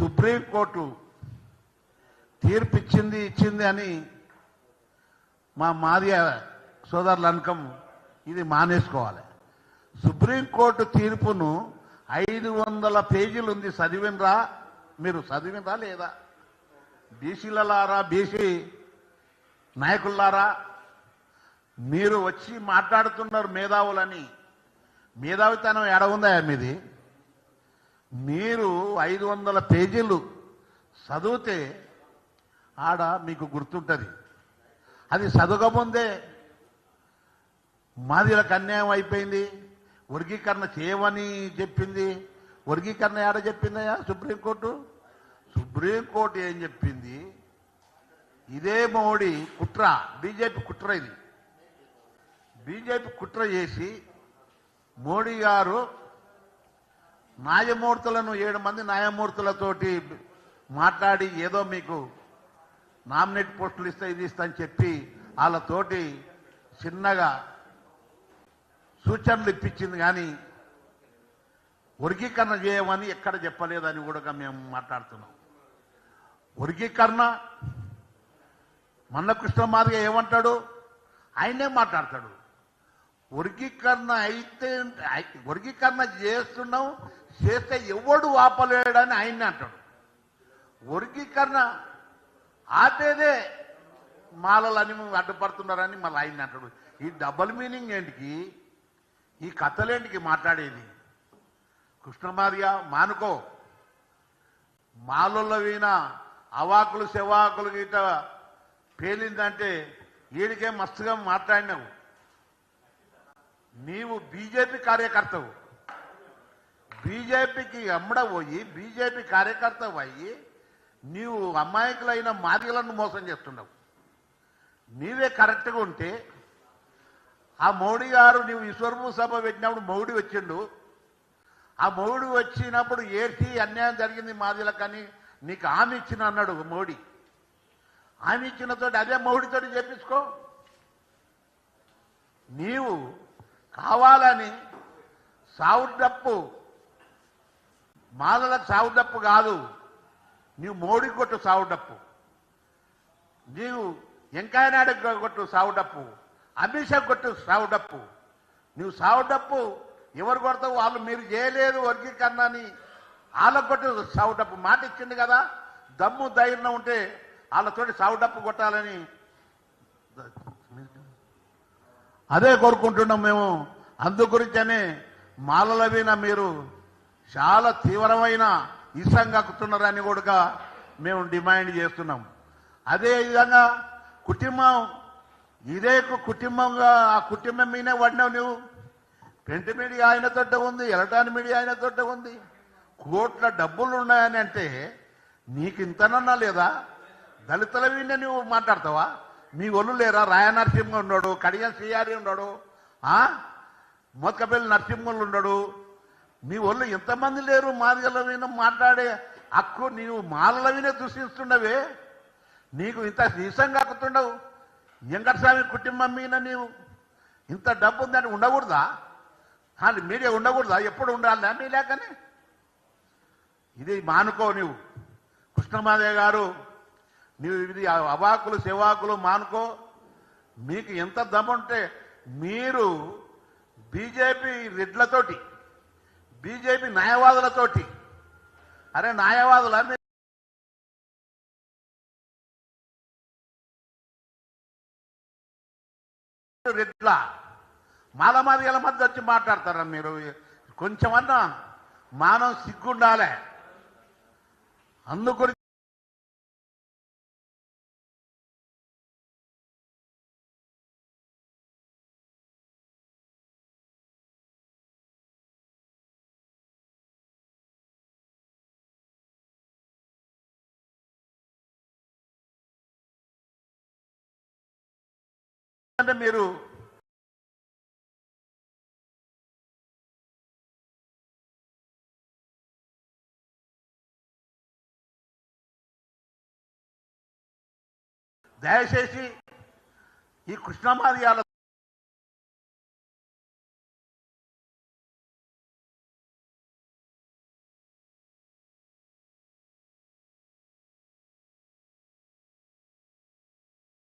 Supreme court తీర్పు ఇచ్చింది ఇచ్చింది అని మా మాదియ సోదరుల అనకం ఇది మానేసుకోవాలి. సుప్రీంకోర్టు తీర్పును ఐదు వందల పేజీలు ఉంది చదివినరా మీరు చదివినరా లేదా? బీసీలలారా బీసీ నాయకులారా మీరు వచ్చి మాట్లాడుతున్నారు మేధావులని. మేధావితనం ఎడ ఉందా మీది? మీరు ఐదు వందల పేజీలు చదివితే ఆడ మీకు గుర్తుంటుంది. అది చదవకముందే మాదిలకు అన్యాయం అయిపోయింది. వర్గీకరణ చేయమని చెప్పింది. వర్గీకరణ ఏడ చెప్పిందయ్యా సుప్రీంకోర్టు? సుప్రీంకోర్టు ఏం చెప్పింది? ఇదే మోడీ కుట్ర బీజేపీ కుట్ర ఇది. బీజేపీ కుట్ర చేసి మోడీ గారు న్యాయమూర్తులను ఏడు మంది న్యాయమూర్తులతోటి మాట్లాడి ఏదో మీకు నామినేట్ పోస్టులు ఇస్తే ఇది ఇస్తా అని చెప్పి వాళ్ళతోటి చిన్నగా సూచనలు ఇప్పించింది కానీ వర్గీకరణ చేయమని ఎక్కడ చెప్పలేదని కూడా మేము మాట్లాడుతున్నాం. వర్గీకరణ మన్నకృష్ణ మార్గ ఏమంటాడు? ఆయనే మాట్లాడతాడు. వర్గీకరణ అయితే వర్గీకరణ చేస్తున్నాం చేస్తే ఎవడు ఆపలేడని ఆయన్ని అంటాడు. వర్గీకరణ ఆపేదే మాలలని అడ్డుపడుతున్నారని మళ్ళీ ఆయన అంటాడు. ఈ డబల్ మీనింగ్ ఏంటికి? ఈ కథలేంటికి మాట్లాడేది? కృష్ణమార్య మానుకో మాలల్లో వీణ అవాకులు శవాకులు గీత పేలిందంటే వీడికే మస్తుగా మాట్లాడినావు. నీవు బీజేపీ కార్యకర్తవు. బీజేపీకి అమ్మడ పోయి బీజేపీ కార్యకర్త అయ్యి నీవు అమాయకులైన మాదిగలను మోసం చేస్తున్నావు. నీవే కరెక్ట్గా ఉంటే ఆ మౌడి గారు నీవు ఈశ్వరము సభ పెట్టినప్పుడు మౌడి వచ్చిండు. ఆ మౌడి వచ్చినప్పుడు ఏసి అన్యాయం జరిగింది మాదిలకని నీకు హామీ ఇచ్చిన అన్నాడు మోడీ. హామీ ఇచ్చిన తోటి అదే మౌడితోటి చెప్పించుకో నీవు కావాలని సావుడప్పు మాలలకు సావుడప్పు కాదు. నీవు మోడీ కొట్టు సావుడప్పు. నీవు వెంకయ్యనాయుడు కొట్టు సావుడప్పు. అమిత్ షా కొట్టు సావుడప్పు. నువ్వు సావుడప్పు ఎవరు కొడతావు వాళ్ళు మీరు చేయలేదు వర్గీకరణ అని వాళ్ళకు కొట్టు సావుడప్పు. మాట ఇచ్చింది కదా. దమ్ము ధైర్యం ఉంటే వాళ్ళతోటి సావుడప్పు కొట్టాలని. అదే కోరుకుంటున్నాం మేము. అందు గురించనే మాలల మీరు చాలా తీవ్రమైన ఇష్టం కక్కుతున్నారని కూడా మేము డిమాండ్ చేస్తున్నాం. అదే విధంగా కుటుంబం ఇదే కు- కుటుంబంగా ఆ కుటుంబం మీనే పడినావు నువ్వు. ప్రింట్ మీడియా ఆయన తోట ఉంది ఎలక్ట్రానిక్ మీడియా ఆయన తోట ఉంది. కోట్ల డబ్బులు ఉన్నాయని అంటే నీకు ఇంతనన్నా లేదా? దళితుల మీద నువ్వు మాట్లాడతావా? మీ ఒళ్ళు లేరా? రాయనరసింహ ఉన్నాడు కడియం శ్రీహారి ఉన్నాడు మోత్కపల్లి నరసింహులు ఉన్నాడు మీ ఒళ్ళు ఎంతమంది లేరు? మాదిగలవైన మాట్లాడే అక్కు నీవు మాలలవినే దూషిస్తుండవే. నీకు ఇంత నీసం కాకుతుండవు వెంకటస్వామి కుటుంబం మీద నీవు ఇంత డబ్బు ఉందని ఉండకూడదా? అది మీడియా ఉండకూడదా? ఎప్పుడు ఉండాలి? మీ లేకనే. ఇది మానుకో నీవు. కృష్ణమాదయ్య గారు నీవు ఇది అవాకులు సెవాకులు మానుకో. మీకు ఎంత దమ్ముంటే మీరు బీజేపీ రెడ్లతోటి బీజేపీ న్యాయవాదులతోటి. అరే న్యాయవాదుల రెడ్ల మాలమాదిగల మధ్య వచ్చి మాట్లాడతారా మీరు? కొంచెమన్నా మానం సిగ్గుండాలే. అందుకు అంటే మీరు దయచేసి ఈ కృష్ణమాదియాల